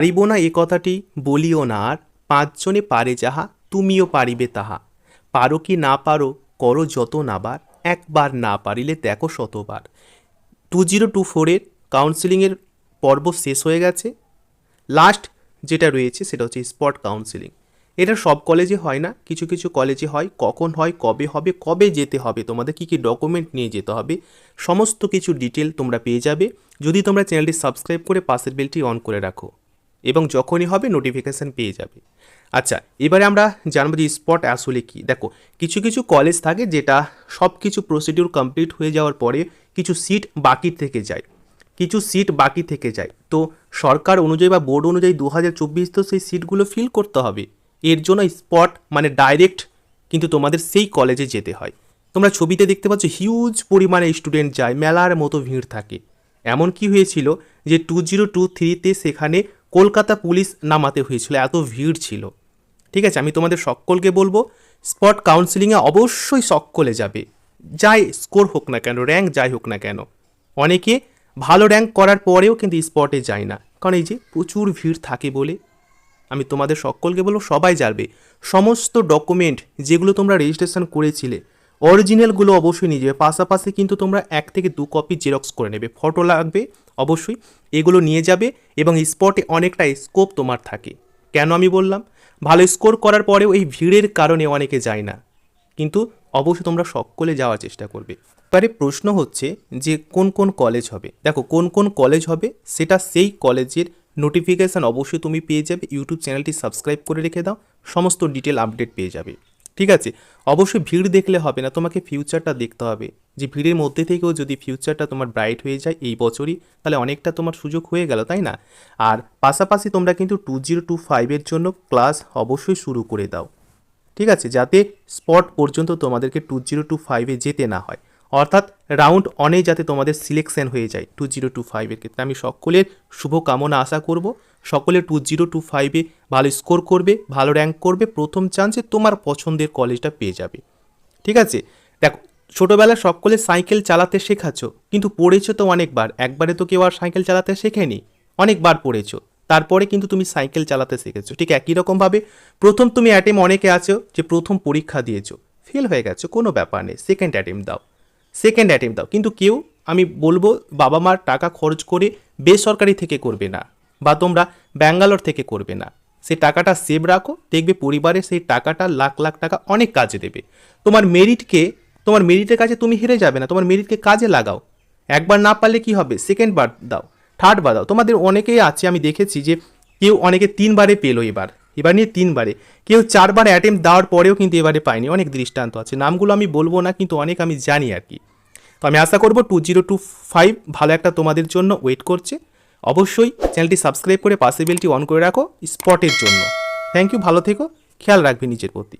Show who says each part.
Speaker 1: পারিব না এ কথাটি, বলিও না আর, পাঁচজনে পারে যাহা, তুমিও পারিবে তাহা। পারো কি না পারো, করো যত নাবার একবার না পারিলে দেখো শতবার। টু জিরো টু ফোরের কাউন্সিলিংয়ের পর্ব শেষ হয়ে গেছে। লাস্ট যেটা রয়েছে সেটা হচ্ছে স্পট কাউন্সিলিং এটা সব কলেজে হয় না, কিছু কিছু কলেজে হয়, কখন হয়, কবে হবে, কবে যেতে হবে, তোমাদের কী কী ডকুমেন্ট নিয়ে যেতে হবে, সমস্ত কিছু ডিটেল তোমরা পেয়ে যাবে। যদি তোমরা চ্যানেলটি সাবস্ক্রাইব করে পাশের বেলটি অন করে রাখো। এবং যখনই হবে নোটিফিকেশান পেয়ে যাবে। আচ্ছা এবারে আমরা জানব যে স্পট আসলে কি। দেখো, কিছু কিছু কলেজ থাকে যেটা সব কিছু প্রসিডিউর কমপ্লিট হয়ে যাওয়ার পরে কিছু সিট বাকি থেকে যায়। কিছু সিট বাকি থেকে যায়। তো সরকার অনুযায়ী বা বোর্ড অনুযায়ী দু হাজার চব্বিশ তো সেই সিটগুলো ফিল করতে হবে। এর জন্য স্পট মানে ডাইরেক্ট কিন্তু তোমাদের সেই কলেজে যেতে হয়। তোমরা ছবিতে দেখতে পাচ্ছ হিউজ পরিমাণে স্টুডেন্ট যায়, মেলার মতো ভিড় থাকে। এমন কি হয়েছিল যে টু জিরো টু থ্রিতে সেখানে কলকাতা পুলিশ নামাতে হয়েছিল, এত ভিড় ছিল। ঠিক আছে, আমি তোমাদের সকলকে বলব, স্পট কাউন্সিলিংয়ে অবশ্যই সকলে যাবে। যাই স্কোর হোক না কেন র্যাঙ্ক যাই হোক না কেন, অনেকে ভালো র্যাঙ্ক করার পরেও কিন্তু স্পটে যায় না। কারণ এই যে প্রচুর ভিড় থাকে বলে, আমি তোমাদের সকলকে বলব, সবাই যাবে। সমস্ত ডকুমেন্ট যেগুলো তোমরা রেজিস্ট্রেশন করেছিলে অরিজিনালগুলো অবশ্যই নিয়ে যাবে। পাশাপাশি কিন্তু তোমরা এক থেকে দু কপি জেরক্স করে নেবে। ফটো লাগবে, অবশ্যই। এগুলো নিয়ে যাবে এবং স্পটে অনেকটা স্কোপ তোমার থাকে। কেন আমি বললাম? ভালো স্কোর করার পরেও এই ভিড়ের কারণে অনেকে যায় না। কিন্তু অবশ্যই তোমরা সকলে যাওয়ার চেষ্টা করবে। এবারে প্রশ্ন হচ্ছে যে কোন কোন কলেজ হবে? দেখো, কোন কোন কলেজ হবে, সেটা সেই কলেজের নোটিফিকেশান অবশ্যই তুমি পেয়ে যাবে। ইউটিউব চ্যানেলটি সাবস্ক্রাইব করে রেখে দাও। সমস্ত ডিটেল আপডেট পেয়ে যাবে। ঠিক আছে? অবশ্যই ভিড় দেখলে হবে না, তোমাকে ফিউচারটা দেখতে হবে। যে ভিড়ের মধ্যে থেকেও যদি ফিউচারটা তোমার ব্রাইট হয়ে যায় এই বছরই, তাহলে অনেকটা তোমার সুযোগ হয়ে গেল, তাই না? আর পাশাপাশি তোমরা কিন্তু টু জিরো টু ফাইভের জন্য ক্লাস অবশ্যই শুরু করে দাও। ঠিক আছে? যাতে স্পট পর্যন্ত তোমাদেরকে টু জিরো টু ফাইভে যেতে না হয়। অর্থাৎ রাউন্ড অনে যাতে তোমাদের সিলেকশন হয়ে যায় টু জিরো টু ফাইভের ক্ষেত্রে। আমি সকলের শুভকামনা আশা করব। সকলে টু জিরো টু ফাইভে ভালো স্কোর করবে, ভালো র্যাঙ্ক করবে, প্রথম চান্সে তোমার পছন্দের কলেজটা পেয়ে যাবে। ঠিক আছে? দেখো, ছোটোবেলায় সকলে সাইকেল চালাতে শেখাচ্ছ, কিন্তু পড়েছো তো অনেকবার। একবারে তো কেউ আর সাইকেল চালাতে শেখেনি, অনেকবার পড়েছো। তারপরে কিন্তু তুমি সাইকেল চালাতে শিখেছো, ঠিক একই রকমভাবে প্রথম তুমি অ্যাটেম অনেকে আছো যে প্রথম পরীক্ষা দিয়েছ ফেল হয়ে গেছো, কোনো ব্যাপার নেই সেকেন্ড অ্যাটেম দাও। সেকেন্ড অ্যাটেম্প দাও, কিন্তু কেউ, আমি বলব বাবা মার টাকা খরচ করে বেসরকারি থেকে করবে না। বা তোমরা ব্যাঙ্গালোর থেকে করবে না। সেই টাকাটা সেভ রাখো, দেখবে পরিবারে সেই টাকাটা লাখ লাখ টাকা অনেক কাজে দেবে। তোমার মেরিটকে তোমার মেরিটের কাছে তুমি হেরে যাবে না, তোমার মেরিটকে কাজে লাগাও। একবার না পারলে কি হবে? সেকেন্ড বার দাও থার্ড বার দাও। তোমাদের অনেকেই আছে, আমি দেখেছি যে কেউ অনেকে তিনবারে পেল এবার। এবার নিয়ে তিনবারে। কেউ চারবার অ্যাটেম্প দেওয়ার পরেও কিন্তু এবারে পায়নি। অনেক দৃষ্টান্ত আছে। নামগুলো আমি বলব না, কিন্তু অনেক আমি জানি আর কি। তো আমি আশা করব টু জিরো টু ফাইভ ভালো একটা তোমাদের জন্য ওয়েট করছে। অবশ্যই চ্যানেলটি সাবস্ক্রাইব করে পাশে বেলটি অন করে রাখো স্পটের জন্য। থ্যাংক ইউ ভালো থেকো, খেয়াল রাখবে নিজের প্রতি।